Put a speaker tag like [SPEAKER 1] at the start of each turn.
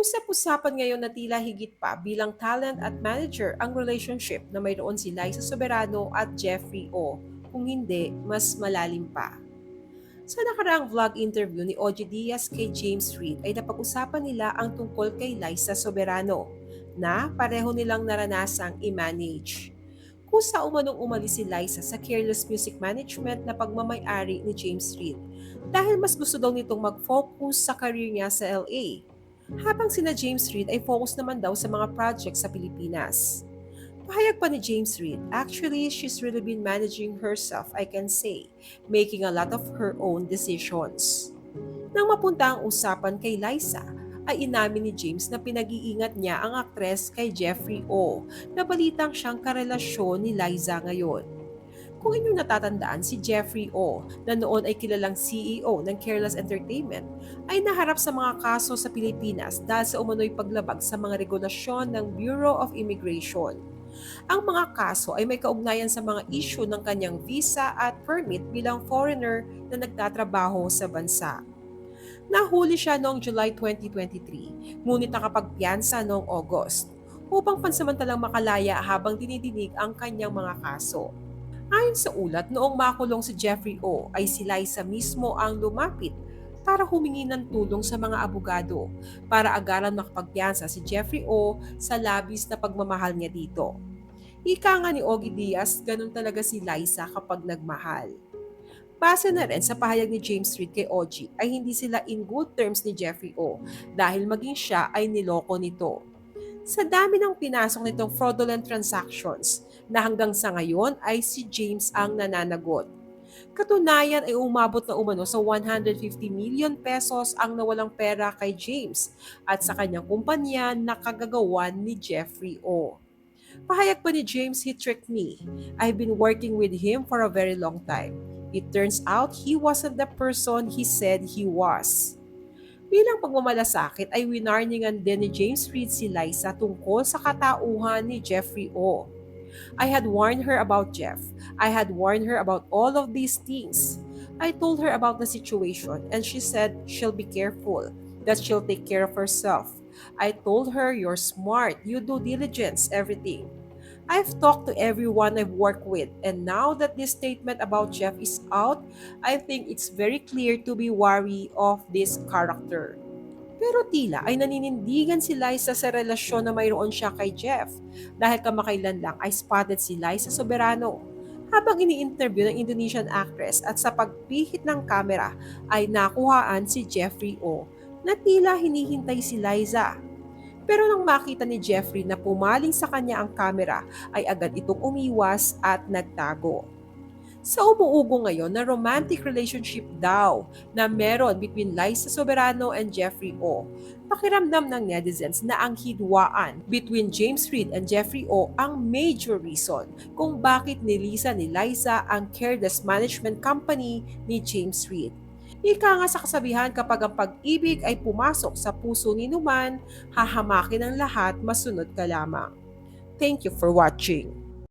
[SPEAKER 1] Usap-usapan ngayon na tila higit pa bilang talent at manager ang relationship na mayroon si Liza Soberano at Jeffrey O. Kung hindi, mas malalim pa. Sa nakaraang vlog interview ni Ogie Diaz kay James Reid ay napag-usapan nila ang tungkol kay Liza Soberano na pareho nilang naranasang i-manage. Kusa umanong umalis si Liza sa Careless Music Management na pagmamayari ni James Reid dahil mas gusto daw nitong mag-focus sa career niya sa LA habang sina James Reid ay focus naman daw sa mga projects sa Pilipinas. Pahayag pa ni James Reid, actually, she's really been managing herself, I can say, making a lot of her own decisions. Nang mapunta ang usapan kay Liza, ay inamin ni James na pinag-iingat niya ang aktres kay Jeffrey O na balitang siyang karelasyon ni Liza ngayon. Kung inyong natatandaan, si Jeffrey O, na noon ay kilalang CEO ng Careless Entertainment, ay naharap sa mga kaso sa Pilipinas dahil sa umano'y paglabag sa mga regulasyon ng Bureau of Immigration. Ang mga kaso ay may kaugnayan sa mga issue ng kanyang visa at permit bilang foreigner na nagtatrabaho sa bansa. Nahuli siya noong July 2023, ngunit nakapagpiyansa noong August upang pansamantalang makalaya habang dinidinig ang kanyang mga kaso. Ayon sa ulat, noong makulong si Jeffrey O ay si Liza mismo ang lumapit para humingi ng tulong sa mga abogado para agaran makapagpiyansa si Jeffrey O sa labis na pagmamahal niya dito. Ika nga ni Ogie Diaz, ganun talaga si Liza kapag nagmahal. Base na rin sa pahayag ni James Reid kay Ogie ay hindi sila in good terms ni Jeffrey O dahil maging siya ay niloko nito. Sa dami ng pinasok nitong fraudulent transactions na hanggang sa ngayon ay si James ang nananagot. Katunayan ay umabot na umano sa 150 million pesos ang nawalang pera kay James at sa kanyang kumpanya na kagagawan ni Jeffrey O. Pahayag pa ni James, he tricked me. I've been working with him for a very long time. It turns out he wasn't the person he said he was. Bilang pagmamalasakit ay winarningan din ni James Reid si Liza tungkol sa katauhan ni Jeffrey O. I had warned her about Jeff. I had warned her about all of these things. I told her about the situation and she said she'll be careful, that she'll take care of herself. I told her you're smart, you do diligence, everything. I've talked to everyone I've worked with, and now that this statement about Jeff is out, I think it's very clear to be wary of this character. Pero tila ay naninindigan si Liza sa relasyon na mayroon siya kay Jeff. Dahil kamakailan lang ay spotted si Liza Soberano. Habang ini-interview ng Indonesian actress at sa pagpihit ng kamera ay nakuhaan si Jeffrey O na tila hinihintay si Liza pero nang makita ni Jeffrey na pumaling sa kanya ang kamera, ay agad itong umiwas at nagtago. Sa umuugo ngayon na romantic relationship daw na meron between Liza Soberano and Jeffrey O. Pakiramdam ng netizens na ang hidwaan between James Reid and Jeffrey O ang major reason kung bakit nilisa ni Liza ang Careless Management Company ni James Reid. Ika nga sa kasabihan kapag ang pag-ibig ay pumasok sa puso ni Numan, hahamakin ang lahat, masunod ka lamang. Thank you for watching.